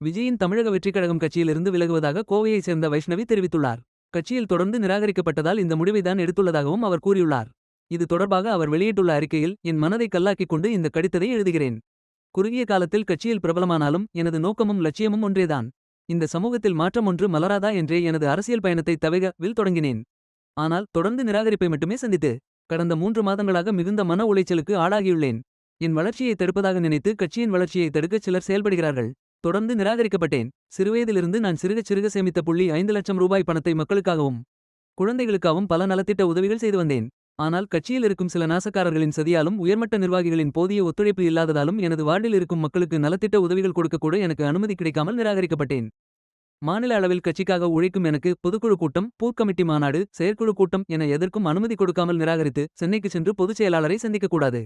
விஜயின் தமிழக வெற்றிக் கழகம் கட்சியிலிருந்து விலகுவதாக கோவையைச் சேர்ந்த வைஷ்ணவி தெரிவித்துள்ளார். கட்சியில் தொடர்ந்து நிராகரிக்கப்பட்டதால் இந்த முடிவை தான் எடுத்துள்ளதாகவும் அவர் கூறியுள்ளார். இது தொடர்பாக அவர் வெளியிட்டுள்ள அறிக்கையில் என் மனதை கல்லாக்கிக் கொண்டு இந்த கடிதத்தை எழுதுகிறேன். குறுகிய காலத்தில் கட்சியில் பிரபலமானாலும் எனது நோக்கமும் லட்சியமும் ஒன்றேதான். இந்த சமூகத்தில் மாற்றம் ஒன்று மலராதா என்றே எனது அரசியல் பயணத்தை தவிக வில் தொடங்கினேன். ஆனால் தொடர்ந்து நிராகரிப்பை மட்டுமே சந்தித்து கடந்த மூன்று மாதங்களாக மிகுந்த மன உளைச்சலுக்கு ஆளாகியுள்ளேன். என் வளர்ச்சியை தடுப்பதாக நினைத்து கட்சியின் வளர்ச்சியை தடுக்க சிலர் செயல்படுகிறார்கள். தொடர்ந்து நிராகரிக்கப்பட்டேன். சிறுவயதிலிருந்து நான் சிறுக சிறுக சேமித்த புள்ளி ஐந்து லட்சம் ரூபாய் பணத்தை மக்களுக்காகவும் குழந்தைகளுக்காகவும் பல நலத்திட்ட உதவிகள் செய்து வந்தேன். ஆனால் கட்சியில் இருக்கும் சில நாசக்காரர்களின் சதியாலும் உயர்மட்ட நிர்வாகிகளின் போதிய ஒத்துழைப்பு இல்லாததாலும் எனது வார்டில் இருக்கும் மக்களுக்கு நலத்திட்ட உதவிகள் கொடுக்கக்கூட எனக்கு அனுமதி கிடைக்காமல் நிராகரிக்கப்பட்டேன். மாநில அளவில் கட்சிக்காக உழைக்கும் எனக்கு பொதுக்குழு கூட்டம் பூர்க்கமிட்டி மாநாடு செயற்குழு கூட்டம் என எதற்கும் அனுமதி கொடுக்காமல் நிராகரித்து சென்னைக்கு சென்று பொதுச் செயலாளரை சந்திக்கக்கூடாது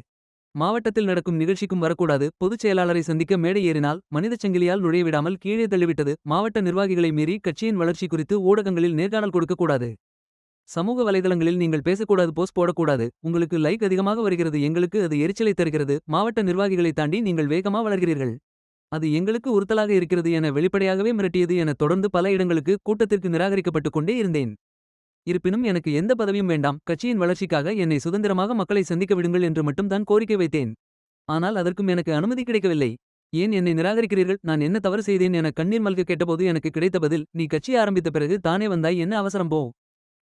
மாவட்டத்தில் நடக்கும் நிகழ்ச்சிக்கும் வரக்கூடாது. பொதுச் செயலாளரை சந்திக்க மேடை ஏறினால் மனிதச் சங்கிலியால் நுழையவிடாமல் கீழே தள்ளிவிட்டது. மாவட்ட நிர்வாகிகளை மீறி கட்சியின் வளர்ச்சி குறித்து ஊடகங்களில் நேர்காணல் கொடுக்கக்கூடாது சமூக வலைதளங்களில் நீங்கள் பேசக்கூடாது போஸ்ட் போடக்கூடாது. உங்களுக்கு லைக் அதிகமாக வருகிறது எங்களுக்கு அது எரிச்சலை தருகிறது. மாவட்ட நிர்வாகிகளை தாண்டி நீங்கள் வேகமா வளர்கிறீர்கள். அது எங்களுக்கு உறுத்தலாக இருக்கிறது என வெளிப்படையாகவே மிரட்டியது என தொடர்ந்து பல இடங்களுக்கு கூட்டத்திற்கு நிராகரிக்கப்பட்டுக் கொண்டே இருந்தேன். இருப்பினும் எனக்கு எந்த பதவியும் வேண்டாம். கட்சியின் வளர்ச்சிக்காக என்னை சுதந்திரமாக மக்களை சந்திக்க விடுங்கள் என்று மட்டும் தான் கோரிக்கை வைத்தேன். ஆனால் அதற்கும் எனக்கு அனுமதி கிடைக்கவில்லை. ஏன் என்னை நிராகரிக்கிறீர்கள்? நான் என்ன தவறு செய்தேன் என கண்ணீர் மல்க கேட்டபோது எனக்கு கிடைத்த பதில் நீ கட்சி ஆரம்பித்த பிறகு தானே வந்தாய்? என்ன அவசரம் போ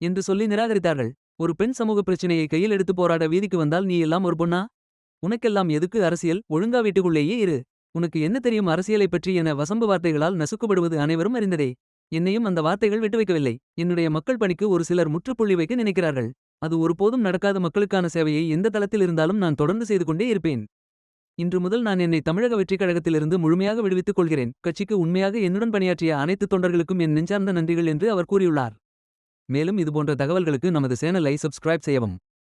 என்று சொல்லி நிராகரித்தார்கள். ஒரு பெண் சமூக பிரச்சனையை கையில் எடுத்து போராட வீதிக்கு வந்தால் நீ எல்லாம் ஒரு பொண்ணா? உனக்கெல்லாம் எதுக்கு அரசியல்? ஒழுங்கா வீட்டுக்குள்ளேயே இரு. உனக்கு என்ன தெரியும் அரசியலை பற்றி என வசம்பு வார்த்தைகளால் நசுக்குப்படுவது அனைவரும் அறிந்ததே. என்னையும் அந்த வார்த்தைகள் விட்டு வைக்கவில்லை. என்னுடைய மக்கள் பணிக்கு ஒரு சிலர் முற்றுப்புள்ளி வைக்க நினைக்கிறார்கள். அது ஒருபோதும் நடக்காத மக்களுக்கான சேவையை எந்த தளத்தில் இருந்தாலும் நான் தொடர்ந்து செய்து கொண்டே இருப்பேன். இன்று முதல் நான் என்னை தமிழக வெற்றிக் கழகத்திலிருந்து முழுமையாக விடுவித்துக் கொள்கிறேன். கட்சிக்கு உண்மையாக என்னுடன் பணியாற்றிய அனைத்து தொண்டர்களுக்கும் என் நெஞ்சார்ந்த நன்றிகள் என்று அவர் கூறியுள்ளார். மேலும் இதுபோன்ற தகவல்களுக்கு நமது சேனலை சப்ஸ்கிரைப் செய்யவும்.